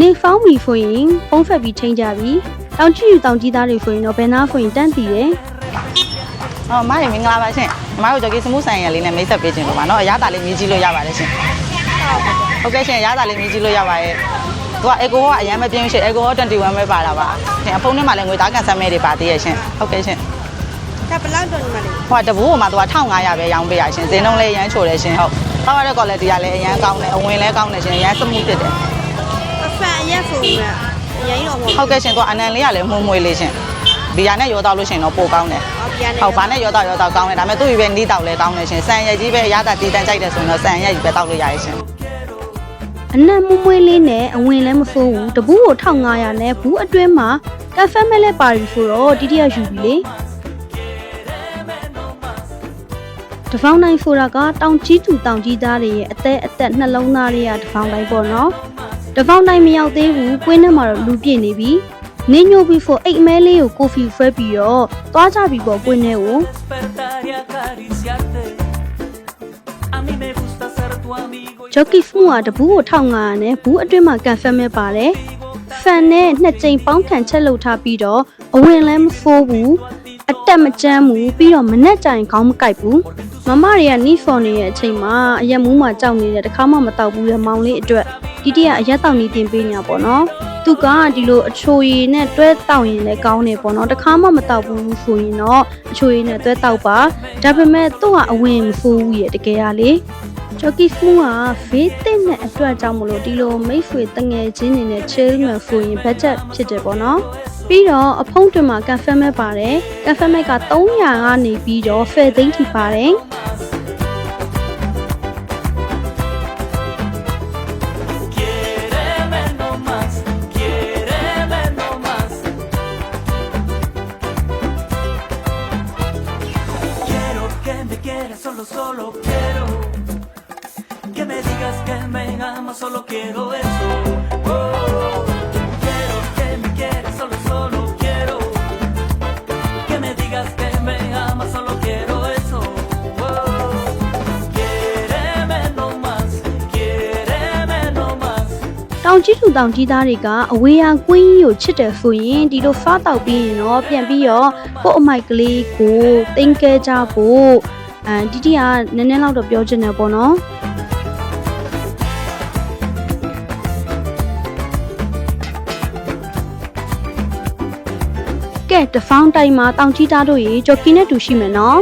နေဖောင်းပြီဆိုရင်ဖုံးဖက်ပြီးချိန်ကြပြီတောင်ကြည့်ယူတောင်ကြီးသားတွေဆိုရင်တော့ဘယ်နာဆိုရင်တန်းတည်တယ်။အော်မရမင်္ဂလာပါရှင်။မမတို့ကြော်ကြီးစမှုဆိုင်ရလေးနဲ့မိတ်ဆက်ပေးခြင်းလို့ပါနော်။အရသာလေးမြည်ကြည့်လို့ရပါတယ်ရှင်။ဟုတ်ကဲ့ရှင်အရသာလေးမြည်ကြည့်လို့ရပါရဲ့။သူက Eco ကအရန်မပြင်းရှင် Eco 21ပဲပါတာပါ။ရှင်အဖုန်းထဲမှာလည်းငွေသားကန်ဆယ်မဲတွေပါသေးရဲ့ရှင်။ဟုတ်ကဲ့ရှင်ဒါဘယ်လောက်တော့ညီမလေး။ဟိုကတဘူးကမှသူက1500ပဲရောင်းပေးရရှင်။ဈေးနှုန်းလည်းအရန်ချိုတယ်ရှင်ဟုတ်။တော့ရတဲ့ quality ကလည်းအရန်ကောင်းတယ်အဝင်လည်းကောင်းတယ်ရှင်အရန်စမှုဖြစ်တယ်အဖ န်အရက်ဆိုရင်အရင်တော့မ။ဟုတ်ကဲ့ရှင်သူကအနံလေးကလည်းမှုမွေးလေးရှင်။ဘီယာနဲ့ရောတော့လို့ရှင်တော့ပိုကောင်းတယ်ဟုတ်ပြန်နေဟုတ်ဘာနဲ့ရောတော့ရောတော့ကောင်းတယ်ဒါပေမဲ့သူ့ကြီးပဲနီးတောက်လဲကောင်းတယ်ရှင်ဆန်ရက်ကြီးပဲအရသာတီးတန်းကြိုက်တယ်ဆိုရင်တော့ဆန်ရက်ကြီးပဲတောက်လို့ရရဲ့ရှင်အနံ့မွမွေးလေးနဲ့အဝင်လည်းမဆိုးဘူးတပူးကို1500နဲ့ဘူးအတွင်းမှာကဖက်မဲလဲပါပြီဆိုတော့တိတိယယူပြီလေတဖောင်းတိုင်းဆိုတာကတောင်ကြီးသူတောင်ကြီးသားတွေရဲ့အသက်အသက်နှလုံးသားတွေကတဖောင်းတိုင်းပေါ့နော် တဖောင်းတိုင်းမရောက်သေးဘူးကွင်းထဲမှာတော့လူပြည့်နေပြီနင်းညိုပြီးဖို့အိတ်မဲလေးကိုကိုဖီဖဲပြီးတော့သွားကြပြီပေါ့ကွင်းထဲကို despertar y acariciarte. A mí me gusta ser tu amigo. y ဂျော့ကီဖူးကတဘူးကို1500နဲ့ဘူးအတွင်းမှာကန်ဖက်မဲပါတယ်ဖန်နဲ့နှစ်ကြိမ်ပေါင်းခံချက်လုပ်ထားပြီးတော့အဝင်လည်းမဖိုးဘူးအတက်မကျန်းဘူးပြီးတော့မနဲ့ကြိုင်ခေါင်းမကိုက်ဘူးမမတွေကနီဖော်နေတဲ့အချိန်မှာအရက်မူးမှကြောက်နေတဲ့တခါမှမတောက်ဘူးတဲ့မောင်လေးအတွက် ဒီတရအရက်တောက်နေတင်ပေးညာပေါ့နော်သူကဒီလိုအချိုရည်နဲ့တွဲတောက်ရင်လည်းကောင်းနေပေါ့နော်တခါမှမတောက်ဘူးဆိုရင်တော့အချိုရည်နဲ့တွဲတောက်ပါဒါပေမဲ့သူ့ကအဝင်မဖိုးဘူးရဲ့တကယ်ကလေဂျော်ကီဖူးကဖေးတဲ့နဲ့အတွက်ကြောင့်မလို့ဒီလိုမိတ်ဆွေတငယ်ချင်းတွေနဲ့ chill မှဆိုရင် budget ဖြစ်တယ်ပေါ့နော်ပြီးတော့အဖုံးတွင်မှာကန်ဖက်မဲ့ပါတယ်ကန်ဖက်မဲ့က300ကနေပြီးတော့ဖယ်သိန်းထိပါတယ် solo, solo quiero. Que me digas que me amas, solo quiero eso. Oh, quiero que me quieras, solo, solo quiero. Que me digas que me amas, solo quiero eso. Oh, quiéreme no más, quiéreme no más. တောင်ကြီးသူတောင်ကြီးသားတွေကအဝေးရကွင်းကြီးကိုချစ်တယ်ဆိုရင်ဒီလိုဖားတောက်ပြီးရင်တော့ပြန်ပြီးတော့ကို့အမိုက်ကလေးကိုတင်ကဲကြဖို့ အဲဒီတီကနည်းနည်းလောက်တော့ပြောချင်တယ်ပေါ့နော်ကဲတဖောင်းတိုင်းမှာတောင်ကြီးသားတို့ရေဂျော်ကီနဲ့တူရှိမယ်နော်